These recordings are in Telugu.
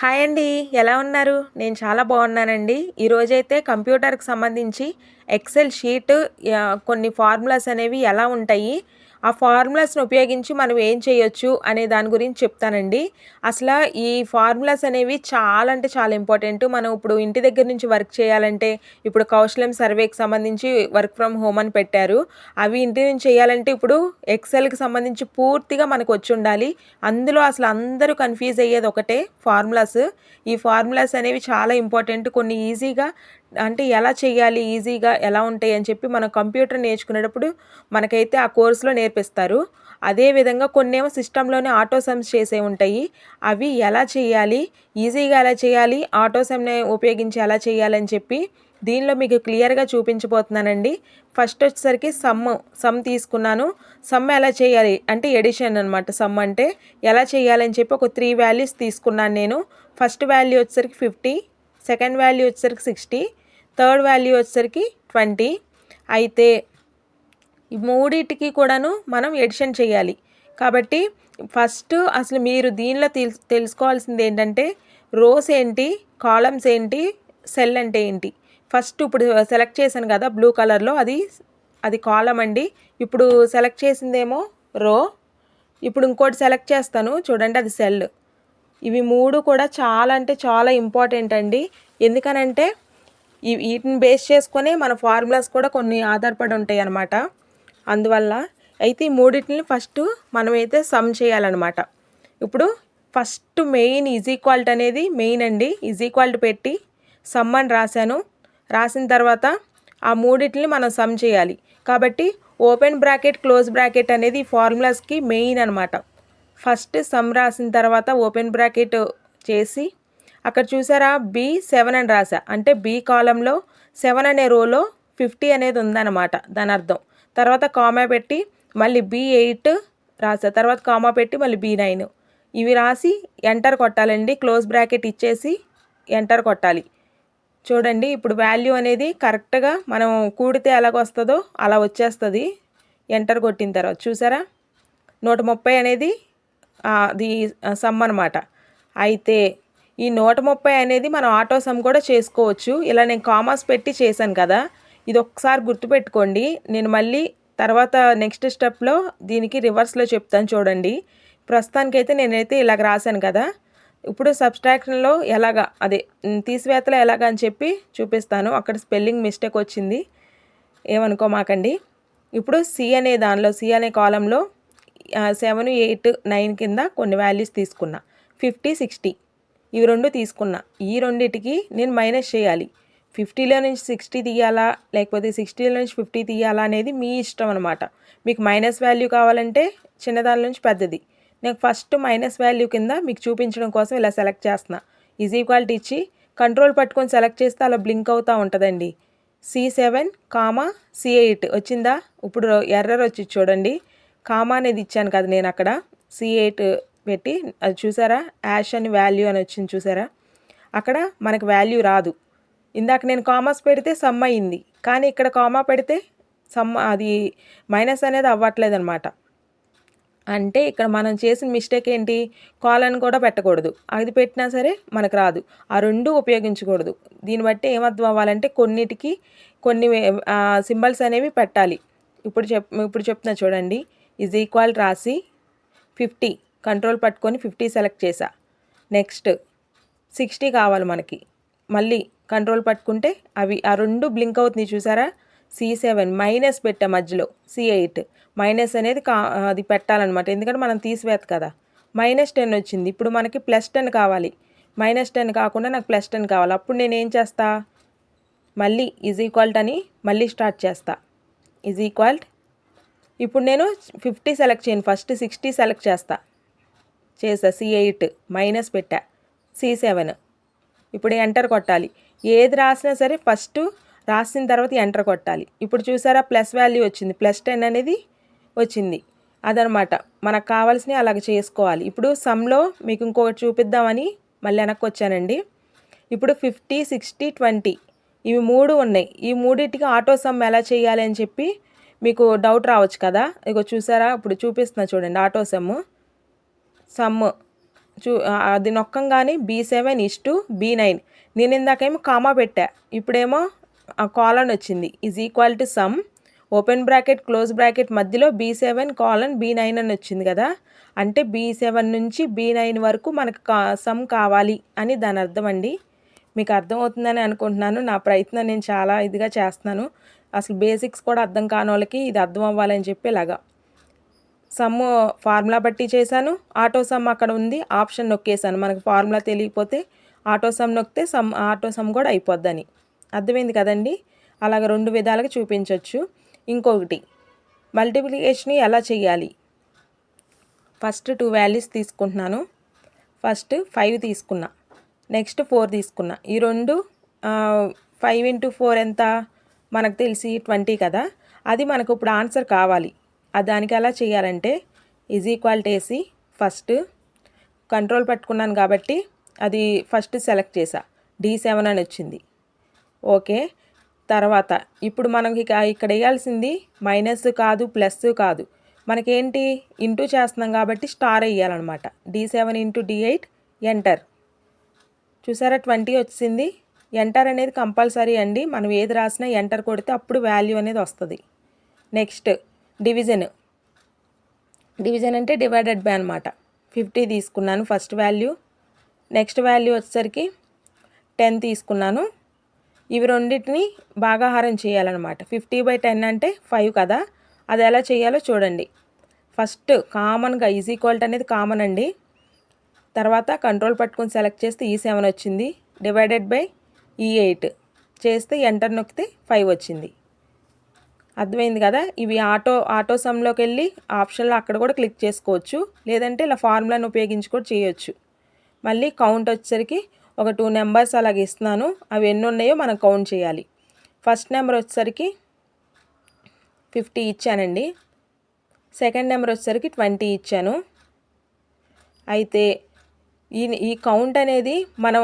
హాయ్ అండి ఎలా ఉన్నారు? నేను చాలా బాగున్నానండి. ఈరోజైతే కంప్యూటర్కి సంబంధించి ఎక్సెల్ షీట్ కొన్ని ఫార్ములాస్ అనేవి ఎలా ఉంటాయి? ఆ ఫార్ములాస్ని ఉపయోగించి మనం ఏం చేయొచ్చు అనే దాని గురించి చెప్తానండి. అసలు ఈ ఫార్ములాస్ అనేవి చాలా అంటే చాలా ఇంపార్టెంట్. మనం ఇప్పుడు ఇంటి దగ్గర నుంచి వర్క్ చేయాలంటే ఇప్పుడు కౌశలం సర్వేకి సంబంధించి వర్క్ ఫ్రమ్ హోమ్ అని పెట్టారు. అవి ఇంటి నుంచి చేయాలంటే ఇప్పుడు ఎక్సెల్కి సంబంధించి పూర్తిగా మనకు వచ్చి ఉండాలి. అందులో అసలు అందరూ కన్ఫ్యూజ్ అయ్యేది ఒకటే ఫార్ములాస్. ఈ ఫార్ములాస్ అనేవి చాలా ఇంపార్టెంట్ కొన్ని ఈజీగా అంటే ఎలా చేయాలి ఈజీగా ఎలా ఉంటాయి అని చెప్పి మనం కంప్యూటర్ నేర్చుకునేటప్పుడు మనకైతే ఆ కోర్సులో నేర్పిస్తారు. అదేవిధంగా కొన్ని ఏమో సిస్టంలోనే ఆటో సమ్స్ చేసే ఉంటాయి. అవి ఎలా చేయాలి ఈజీగా ఎలా చేయాలి ఆటో సమ్ని ఉపయోగించి ఎలా చేయాలని చెప్పి దీనిలో మీకు క్లియర్గా చూపించబోతున్నానండి. ఫస్ట్ వచ్చేసరికి సమ్ సమ్ తీసుకున్నాను. సమ్ ఎలా చేయాలి అంటే ఎడిషన్ అనమాట సమ్ అంటే ఎలా చేయాలని చెప్పి ఒక త్రీ వాల్యూస్ తీసుకున్నాను నేను. ఫస్ట్ వాల్యూ వచ్చేసరికి ఫిఫ్టీ సెకండ్ వాల్యూ వచ్చేసరికి సిక్స్టీ థర్డ్ వాల్యూ వచ్చేసరికి ట్వంటీ. అయితే ఈ మూడింటికి కూడాను మనం ఎడిషన్ చేయాలి. కాబట్టి ఫస్ట్ అసలు మీరు దీనిలో తెలుసుకోవాల్సింది ఏంటంటే రోస్ ఏంటి కాలమ్స్ ఏంటి సెల్ అంటే ఏంటి. ఫస్ట్ ఇప్పుడు సెలెక్ట్ చేశాను కదా బ్లూ కలర్లో అది అది కాలం అండి. ఇప్పుడు సెలెక్ట్ చేసిందేమో రో. ఇప్పుడు ఇంకోటి సెలెక్ట్ చేస్తాను చూడండి అది సెల్. ఇవి మూడు కూడా చాలా అంటే చాలా ఇంపార్టెంట్ అండి. ఎందుకనంటే వీటిని బేస్ చేసుకొని మన ఫార్ములాస్ కూడా కొన్ని ఆధారపడి ఉంటాయి అన్నమాట. అందువల్ల అయితే ఈ మూడింటిని ఫస్ట్ మనమైతే సమ్ చేయాలన్నమాట. ఇప్పుడు ఫస్ట్ మెయిన్ ఈజ్ ఈక్వాలిటీ అనేది మెయిన్ అండి. ఈజ్ ఈక్వాలిటీ పెట్టి సమ్ అని రాశాను. రాసిన తర్వాత ఆ మూడింటిని మనం సమ్ చేయాలి. కాబట్టి ఓపెన్ బ్రాకెట్ క్లోజ్ బ్రాకెట్ అనేది ఫార్ములాస్కి మెయిన్ అనమాట ఫస్ట్ సమ్ రాసిన తర్వాత ఓపెన్ బ్రాకెట్ చేసి అక్కడ చూసారా? బి సెవెన్ అని రాసా అంటే బి కాలంలో సెవెన్ అనే రోలో ఫిఫ్టీ అనేది ఉందన్నమాట. దాని అర్థం. తర్వాత కామా పెట్టి మళ్ళీ బి ఎయిట్ రాసా తర్వాత కామా పెట్టి మళ్ళీ బి నైన్ ఇవి రాసి ఎంటర్ కొట్టాలండి. క్లోజ్ బ్రాకెట్ ఇచ్చేసి ఎంటర్ కొట్టాలి. చూడండి ఇప్పుడు వాల్యూ అనేది కరెక్ట్గా మనం కూడితే ఎలాగొస్తుందో అలా వచ్చేస్తుంది. ఎంటర్ కొట్టిన తర్వాత చూసారా? నూట ముప్పై అనేది అది సమ్ అనమాట అయితే ఈ నూట ముప్పై అనేది మనం ఆటో సమ్ కూడా చేసుకోవచ్చు. ఇలా నేను కామర్స్ పెట్టి చేశాను కదా ఇది ఒకసారి గుర్తుపెట్టుకోండి. నేను మళ్ళీ తర్వాత నెక్స్ట్ స్టెప్లో దీనికి రివర్స్లో చెప్తాను చూడండి. ప్రస్తుతానికైతే నేనైతే ఇలాగ రాశాను కదా. ఇప్పుడు సబ్స్ట్రాక్షన్లో ఎలాగా అదే తీసివేతలో ఎలాగా అని చెప్పి చూపిస్తాను. అక్కడ స్పెల్లింగ్ మిస్టేక్ వచ్చింది. ఏమనుకోమాకండి. ఇప్పుడు సి అనే దానిలో సి అనే కాలంలో సెవెన్ ఎయిట్ నైన్ కింద కొన్ని వాల్యూస్ తీసుకున్నా. Fifty sixty. ఇవి రెండు తీసుకున్నా. ఈ రెండిటికి నేను మైనస్ చేయాలి. ఫిఫ్టీలో నుంచి సిక్స్టీ తీయాలా? లేకపోతే సిక్స్టీలో నుంచి ఫిఫ్టీ తీయాలా అనేది మీ ఇష్టం అనమాట మీకు మైనస్ వాల్యూ కావాలంటే చిన్నదాని నుంచి పెద్దది. నేను ఫస్ట్ మైనస్ వాల్యూ కింద మీకు చూపించడం కోసం ఇలా సెలెక్ట్ చేస్తున్నా. ఈజీ క్వాలిటీ ఇచ్చి కంట్రోల్ పట్టుకొని సెలెక్ట్ చేస్తే అలా బ్లింక్ అవుతూ ఉంటుందండి. C seven comma C eight వచ్చిందా? ఇప్పుడు ఎర్రర్ వచ్చి చూడండి. కామా అనేది ఇచ్చాను కదా నేను అక్కడ. సి ఎయిట్ పెట్టి అది చూసారా? యాష్ అని వాల్యూ అని వచ్చింది చూసారా? అక్కడ మనకు వాల్యూ రాదు. ఇందాక నేను కామర్స్ పెడితే సమ్ అయింది. కానీ ఇక్కడ కామా పెడితే సమ్ అది మైనస్ అనేది అవ్వట్లేదు అనమాట అంటే ఇక్కడ మనం చేసిన మిస్టేక్ ఏంటి? కాలన్ కూడా పెట్టకూడదు. అది పెట్టినా సరే మనకు రాదు. ఆ రెండు ఉపయోగించకూడదు. దీన్ని బట్టి ఏమర్థం అవ్వాలంటే కొన్నిటికి కొన్ని సింబల్స్ అనేవి పెట్టాలి. ఇప్పుడు చెప్ ఇప్పుడు చెప్తున్నా చూడండి. ఈజ్ ఈక్వల్ రాసి ఫిఫ్టీ. కంట్రోల్ పట్టుకొని ఫిఫ్టీ సెలెక్ట్ చేసా నెక్స్ట్ సిక్స్టీ కావాలి మనకి. మళ్ళీ కంట్రోల్ పట్టుకుంటే అవి ఆ రెండు బ్లింక్ అవుతుంది చూసారా? సి సెవెన్ మైనస్ పెట్టా మధ్యలో సి ఎయిట్. మైనస్ అనేది కా అది పెట్టాలన్నమాట. ఎందుకంటే మనం తీసివేత కదా. మైనస్ టెన్ వచ్చింది. ఇప్పుడు మనకి ప్లస్ టెన్ కావాలి. మైనస్ టెన్ కాకుండా నాకు ప్లస్ టెన్ కావాలి. అప్పుడు నేను ఏం చేస్తా? మళ్ళీ ఈజ్ ఈక్వల్ట్ అని మళ్ళీ స్టార్ట్ చేస్తా. ఈజ్ ఈక్వల్ట్ ఇప్పుడు నేను ఫిఫ్టీ సెలెక్ట్ చేయను. ఫస్ట్ సిక్స్టీ సెలెక్ట్ చేస్తా. చేసా. సి ఎయిట్ మైనస్ పెట్టా. సి సెవెన్ ఇప్పుడు ఎంటర్ కొట్టాలి. ఏది రాసినా సరే ఫస్ట్ రాసిన తర్వాత ఎంటర్ కొట్టాలి. ఇప్పుడు చూసారా ప్లస్ వాల్యూ వచ్చింది. ప్లస్ టెన్ అనేది వచ్చింది. అదనమాట. మనకు కావాల్సినవి అలాగ చేసుకోవాలి. ఇప్పుడు సమ్లో మీకు ఇంకొకటి చూపిద్దామని మళ్ళీ వెనక్కి వచ్చానండి. ఇప్పుడు ఫిఫ్టీ సిక్స్టీ ట్వంటీ ఇవి మూడు ఉన్నాయి. ఈ మూడింటికి ఆటో సమ్ ఎలా చేయాలి అని చెప్పి మీకు డౌట్ రావచ్చు కదా. ఇక చూసారా ఇప్పుడు చూపిస్తున్నా చూడండి ఆటో సమ్ సమ్. చూ అది నొక్కంగానే B seven is to B nine. నేను ఇందాకేమో కామా పెట్టా. ఇప్పుడేమో కాలన్ వచ్చింది. Is equal to sum open bracket close bracket మధ్యలో B seven colon B nine అని వచ్చింది కదా. అంటే బీ సెవెన్ నుంచి బీ నైన్ వరకు మనకు కా సమ్ కావాలి అని దాని అర్థం అండి. మీకు అర్థమవుతుందని అనుకుంటున్నాను. నా ప్రయత్నం నేను చాలా ఇదిగా చేస్తున్నాను. అసలు బేసిక్స్ కూడా అర్థం కాని వాళ్ళకి ఇది అర్థం అవ్వాలని చెప్పి ఇలాగా సమ్ ఫార్ములా బట్టి చేశాను. ఆటో సమ్ అక్కడ ఉంది ఆప్షన్ నొక్కేసాను మనకు ఫార్ములా తెలియకపోతే ఆటో సమ్ నొక్కితే సమ్ ఆటో సమ్ కూడా అయిపోద్దని. అర్థమైంది కదండి? అలాగ రెండు విధాలుగా చూపించవచ్చు ఇంకొకటి మల్టిప్లికేషన్ ఎలా చేయాలి? ఫస్ట్ టూ వాల్యూస్ తీసుకుంటున్నాను. ఫస్ట్ ఫైవ్ తీసుకున్నా. నెక్స్ట్ ఫోర్ తీసుకున్నా. ఈ రెండు ఫైవ్ ఇంటూ ఫోర్ ఎంత? మనకు తెలిసి ట్వంటీ కదా. అది మనకు ఇప్పుడు ఆన్సర్ కావాలి. దానికి ఎలా చేయాలంటే ఈజ్ ఈక్వాలిటీ వేసి ఫస్ట్ కంట్రోల్ పట్టుకున్నాను కాబట్టి అది ఫస్ట్ సెలెక్ట్ చేసా. డి సెవెన్ అని వచ్చింది. ఓకే. తర్వాత ఇప్పుడు మనకి ఇక ఇక్కడ వేయాల్సింది మైనస్ కాదు ప్లస్ కాదు. మనకేంటి? ఇంటూ చేస్తున్నాం కాబట్టి స్టార్ వేయాలన్నమాట. D seven into D eight enter. చూసారా ట్వంటీ వచ్చింది. ఎంటర్ అనేది కంపల్సరీ అండి. మనం ఏది రాసినా ఎంటర్ కొడితే అప్పుడు వాల్యూ అనేది వస్తుంది. Next division. డివిజన్ అంటే డివైడెడ్ బై అనమాట ఫిఫ్టీ తీసుకున్నాను ఫస్ట్ వాల్యూ. నెక్స్ట్ వాల్యూ వచ్చేసరికి టెన్ తీసుకున్నాను. ఇవి రెండింటిని భాగాహారం చేయాలన్నమాట. ఫిఫ్టీ బై టెన్ అంటే ఫైవ్ కదా. అది ఎలా చేయాలో చూడండి. ఫస్ట్ కామన్గా ఈజ్ ఈక్వల్ట్ అనేది కామన్ అండి. తర్వాత కంట్రోల్ పట్టుకొని సెలెక్ట్ చేస్తే ఈ సెవెన్ వచ్చింది. Divided by E eight. చేస్తే ఎంటర్ నొక్కితే ఫైవ్ వచ్చింది. అర్థమైంది కదా? ఇవి ఆటో ఆటో సమ్లోకి వెళ్ళి ఆప్షన్లో అక్కడ కూడా క్లిక్ చేసుకోవచ్చు. లేదంటే ఇలా ఫార్ములాను ఉపయోగించి కూడా చేయొచ్చు. మళ్ళీ కౌంట్ వచ్చేసరికి ఒక టూ నెంబర్స్ అలాగ ఇస్తున్నాను. అవి ఎన్ని ఉన్నాయో మనం కౌంట్ చేయాలి. ఫస్ట్ నెంబర్ వచ్చేసరికి ఫిఫ్టీ ఇచ్చానండి. సెకండ్ నెంబర్ వచ్చేసరికి ట్వంటీ ఇచ్చాను. అయితే ఈ ఈ కౌంట్ అనేది మనం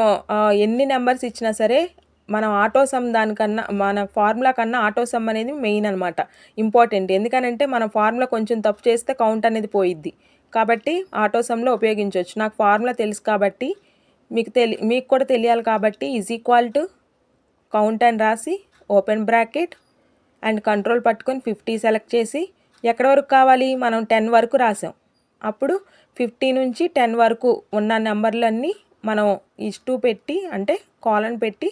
ఎన్ని నెంబర్స్ ఇచ్చినా సరే మనం ఆటో సమ్ దానికన్నా మన ఫార్ములా కన్నా ఆటో సమ్ అనేది మెయిన్ అనమాట ఇంపార్టెంట్. ఎందుకనంటే మన ఫార్ములా కొంచెం తప్పు చేస్తే కౌంట్ అనేది పోయిద్ది. కాబట్టి ఆటో సమ్లో ఉపయోగించవచ్చు నాకు ఫార్ములా తెలుసు కాబట్టి మీకు తెలి మీకు కూడా తెలియాలి కాబట్టి ఈజ్ ఈక్వల్ టు కౌంట్ అని రాసి ఓపెన్ బ్రాకెట్ అండ్ కంట్రోల్ పట్టుకొని ఫిఫ్టీ సెలెక్ట్ చేసి ఎక్కడి వరకు కావాలి? మనం టెన్ వరకు రాసాం. అప్పుడు ఫిఫ్టీ నుంచి టెన్ వరకు ఉన్న నెంబర్లన్నీ మనం ఇష్టూ పెట్టి అంటే కాలన్ పెట్టి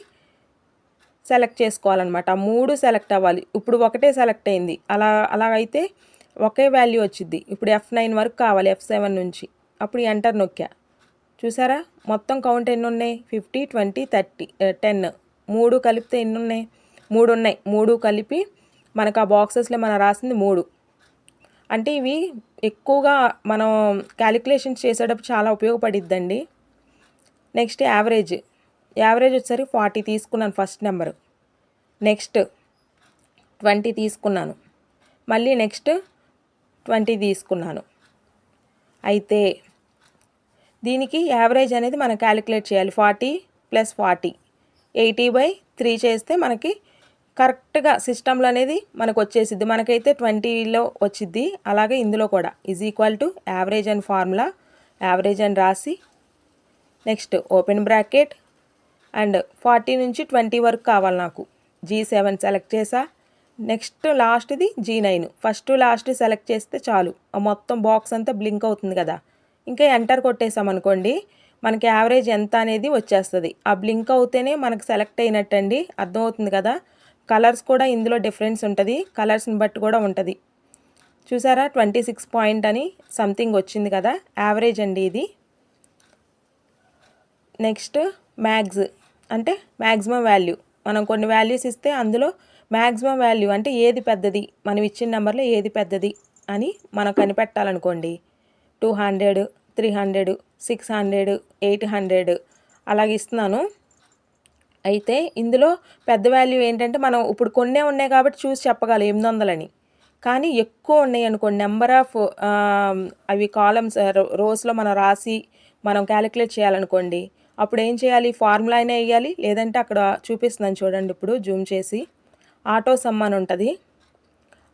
సెలెక్ట్ చేసుకోవాలన్నమాట. ఆ మూడు సెలెక్ట్ అవ్వాలి. ఇప్పుడు ఒకటే సెలెక్ట్ అయింది. అలా అలాగైతే ఒకే వాల్యూ వచ్చింది ఇప్పుడు ఎఫ్ నైన్ వరకు కావాలి ఎఫ్ సెవెన్ నుంచి. అప్పుడు ఎంటర్ నొక్కా. చూసారా? మొత్తం కౌంట్ ఎన్ని ఉన్నాయి ఫిఫ్టీ ట్వంటీ థర్టీ టెన్. మూడు కలిపితే ఎన్ని ఉన్నాయి మూడు ఉన్నాయి. మూడు కలిపి మనకు ఆ బాక్సెస్లో మనం రాసింది మూడు. అంటే ఇవి ఎక్కువగా మనం క్యాలిక్యులేషన్స్ చేసేటప్పుడు చాలా ఉపయోగపడిద్దండి. Next average. యావరేజ్ వచ్చేసరికి ఫార్టీ తీసుకున్నాను ఫస్ట్ నెంబరు. నెక్స్ట్ ట్వంటీ తీసుకున్నాను. మళ్ళీ నెక్స్ట్ ట్వంటీ తీసుకున్నాను. అయితే దీనికి యావరేజ్ అనేది మనం క్యాలిక్యులేట్ చేయాలి. Forty plus forty. Eighty by three చేస్తే మనకి కరెక్ట్గా సిస్టంలో అనేది మనకు వచ్చేసిద్ది. మనకైతే ట్వంటీలో వచ్చిద్ది. అలాగే ఇందులో కూడా. Is equal to average and formula average అని రాసి. Next open bracket. And forty నుంచి ట్వంటీ వరకు కావాలి నాకు. జీ సెవెన్ సెలెక్ట్ చేసా. Next లాస్ట్ది G nine first last select చేస్తే చాలు. ఆ మొత్తం బాక్స్ అంతా బ్లింక్ అవుతుంది కదా. ఇంకా ఎంటర్ కొట్టేసామనుకోండి మనకి యావరేజ్ ఎంత అనేది వచ్చేస్తుంది. ఆ బ్లింక్ అవుతేనే మనకు సెలెక్ట్ అయినట్టండి అర్థమవుతుంది కదా. కలర్స్ కూడా ఇందులో డిఫరెన్స్ ఉంటుంది. కలర్స్ని బట్టి కూడా ఉంటుంది. చూసారా? ట్వంటీ సిక్స్ పాయింట్ అని సంథింగ్ వచ్చింది కదా. యావరేజ్ అండి ఇది. నెక్స్ట్ మ్యాగ్స్ అంటే మ్యాక్సిమం వాల్యూ మనం కొన్ని వాల్యూస్ ఇస్తే అందులో మ్యాక్సిమం వాల్యూ అంటే ఏది పెద్దది? మనం ఇచ్చిన నెంబర్లో ఏది పెద్దది? అని మనం కనిపెట్టాలనుకోండి. Two hundred three hundred six hundred eight hundred అలాగే ఇస్తున్నాను. అయితే ఇందులో పెద్ద వాల్యూ ఏంటంటే మనం ఇప్పుడు కొన్నే ఉన్నాయి కాబట్టి చూసి చెప్పగలం ఎనిమిది వందలని కానీ ఎక్కువ ఉన్నాయి అనుకోండి నెంబర్ ఆఫ్ అవి కాలమ్స్ రోస్లో మనం రాసి మనం క్యాలిక్యులేట్ చేయాలనుకోండి అప్పుడు ఏం చేయాలి? ఫార్ములా అయినా వేయాలి. లేదంటే అక్కడ చూపిస్తున్నాను చూడండి ఇప్పుడు జూమ్ చేసి. ఆటో సమ్ అని ఉంటుంది.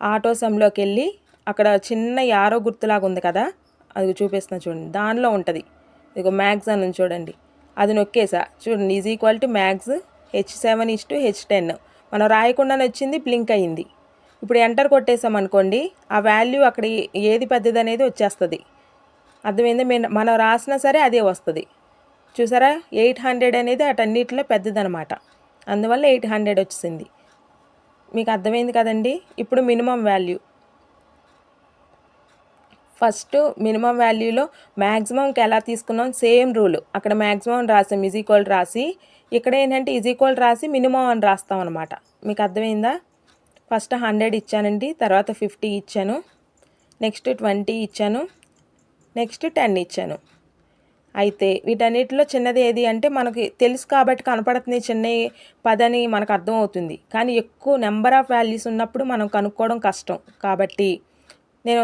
ఆటో సమ్లోకి వెళ్ళి అక్కడ చిన్న యారో గుర్తులాగా ఉంది కదా? అది చూపిస్తున్నా చూడండి. దానిలో ఉంటుంది. ఇదిగో మ్యాక్స్ అని చూడండి. అది నొక్కేసా? చూడండి. Is equal to max H seven is to H ten. మనం రాయకుండానే వచ్చింది బ్లింక్ అయ్యింది ఇప్పుడు ఎంటర్ కొట్టేసాం అనుకోండి ఆ వాల్యూ అక్కడ ఏది పెద్దది అనేది వచ్చేస్తుంది. అర్థమైంది? మేము మనం రాసినా సరే అదే వస్తుంది. చూసారా? ఎయిట్ హండ్రెడ్ అనేది అటన్నిటిలో పెద్దదనమాట. అందువల్ల ఎయిట్ హండ్రెడ్ వచ్చింది మీకు అర్థమైంది కదండి? ఇప్పుడు మినిమం వాల్యూ. ఫస్ట్ మినిమం వాల్యూలో మ్యాక్సిమంకి ఎలా తీసుకున్నాం? Same rule. అక్కడ మ్యాక్సిమం రాసాం ఈజ్ ఈక్వల్ రాసి. ఇక్కడ ఏంటంటే ఈజ్ ఈక్వల్ రాసి మినిమం అని రాస్తాం అనమాట మీకు అర్థమైందా? ఫస్ట్ హండ్రెడ్ ఇచ్చానండి తర్వాత ఫిఫ్టీ ఇచ్చాను. నెక్స్ట్ ట్వంటీ ఇచ్చాను. నెక్స్ట్ టెన్ ఇచ్చాను. అయితే వీటన్నిటిలో చిన్నది ఏది అంటే మనకి తెలుసు కాబట్టి కనపడుతుంది చిన్న పదని మనకు అర్థమవుతుంది. కానీ ఎక్కువ నెంబర్ ఆఫ్ వాల్యూస్ ఉన్నప్పుడు మనం కనుక్కోవడం కష్టం. కాబట్టి నేను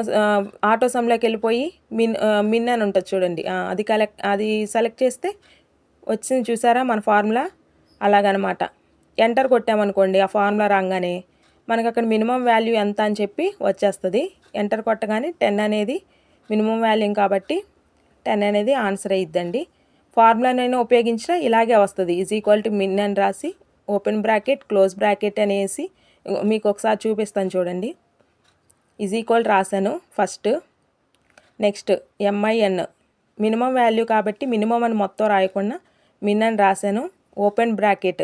ఆటో సమ్లోకి వెళ్ళిపోయి మిన్ మిన్ అని ఉంటుంది చూడండి. అది కలెక్ట్ అది సెలెక్ట్ చేస్తే వచ్చింది చూసారా మన ఫార్ములా అలాగనమాట. ఎంటర్ కొట్టామనుకోండి ఆ ఫార్ములా రాగానే మనకు అక్కడ మినిమం వాల్యూ ఎంత అని చెప్పి వచ్చేస్తుంది. ఎంటర్ కొట్టగానే టెన్ అనేది మినిమం వాల్యూ కాబట్టి టెన్ అనేది ఆన్సర్ అయిద్దండి. ఫార్ములానైనా ఉపయోగించినా ఇలాగే వస్తుంది. ఈజ్ ఈక్వల్ టు మిన్ అని రాసి ఓపెన్ బ్రాకెట్ క్లోజ్ బ్రాకెట్ అనేసి మీకు ఒకసారి చూపిస్తాను చూడండి. ఈజ్ ఈక్వల్ రాశాను first. Next MIN minimum value కాబట్టి మినిమం అని మొత్తం రాయకుండా మిన్ అని రాశాను. ఓపెన్ బ్రాకెట్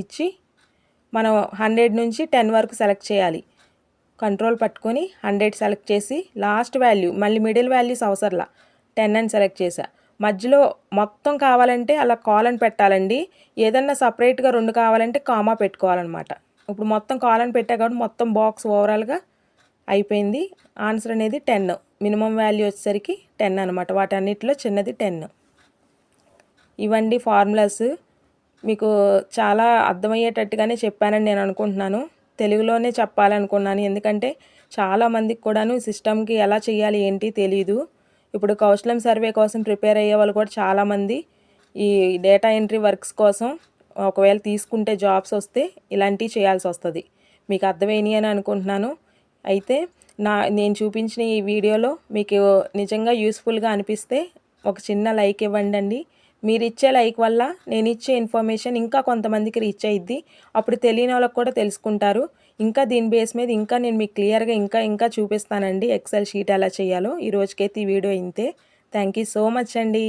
ఇచ్చి మనం హండ్రెడ్ నుంచి టెన్ వరకు సెలెక్ట్ చేయాలి. కంట్రోల్ పట్టుకొని హండ్రెడ్ సెలెక్ట్ చేసి లాస్ట్ వాల్యూ మళ్ళీ మిడిల్ వాల్యూస్ అవసరంలా. టెన్ అని సెలెక్ట్ చేశా. మధ్యలో మొత్తం కావాలంటే అలా కాలన్ పెట్టాలండి. ఏదన్నా సపరేట్గా రెండు కావాలంటే కామా పెట్టుకోవాలన్నమాట. ఇప్పుడు మొత్తం కాలన్ పెట్టా కాబట్టి మొత్తం బాక్స్ ఓవరాల్గా అయిపోయింది. ఆన్సర్ అనేది టెన్. మినిమం వాల్యూ వచ్చేసరికి టెన్ అనమాట వాటన్నిటిలో చిన్నది టెన్. ఇవండి ఫార్ములాస్ మీకు చాలా అర్థమయ్యేటట్టుగానే చెప్పానని నేను అనుకుంటున్నాను. తెలుగులోనే చెప్పాలనుకున్నాను. ఎందుకంటే చాలామందికి కూడాను సిస్టమ్కి ఎలా చేయాలి ఏంటి తెలీదు. ఇప్పుడు కౌశలం సర్వే కోసం ప్రిపేర్ అయ్యే వాళ్ళు కూడా చాలామంది ఈ డేటా ఎంట్రీ వర్క్స్ కోసం ఒకవేళ తీసుకుంటే జాబ్స్ వస్తే ఇలాంటివి చేయాల్సి వస్తుంది. మీకు అర్థమైనవి అని అనుకుంటున్నాను. అయితే నా నేను చూపించిన ఈ వీడియోలో మీకు నిజంగా యూస్ఫుల్గా అనిపిస్తే ఒక చిన్న లైక్ ఇవ్వండి మీరు ఇచ్చే లైక్ వల్ల నేను ఇచ్చే ఇన్ఫర్మేషన్ ఇంకా కొంతమందికి రీచ్ అయ్యిద్ది అప్పుడు తెలియని వాళ్ళకి కూడా తెలుసుకుంటారు. ఇంకా దీని బేస్ మీద ఇంకా నేను మీకు క్లియర్గా ఇంకా ఇంకా చూపిస్తానండి ఎక్సెల్ షీట్ ఎలా చేయాలో. ఈ రోజుకైతే ఈ వీడియో ఇంతే. థ్యాంక్ యూ సో మచ్ అండి.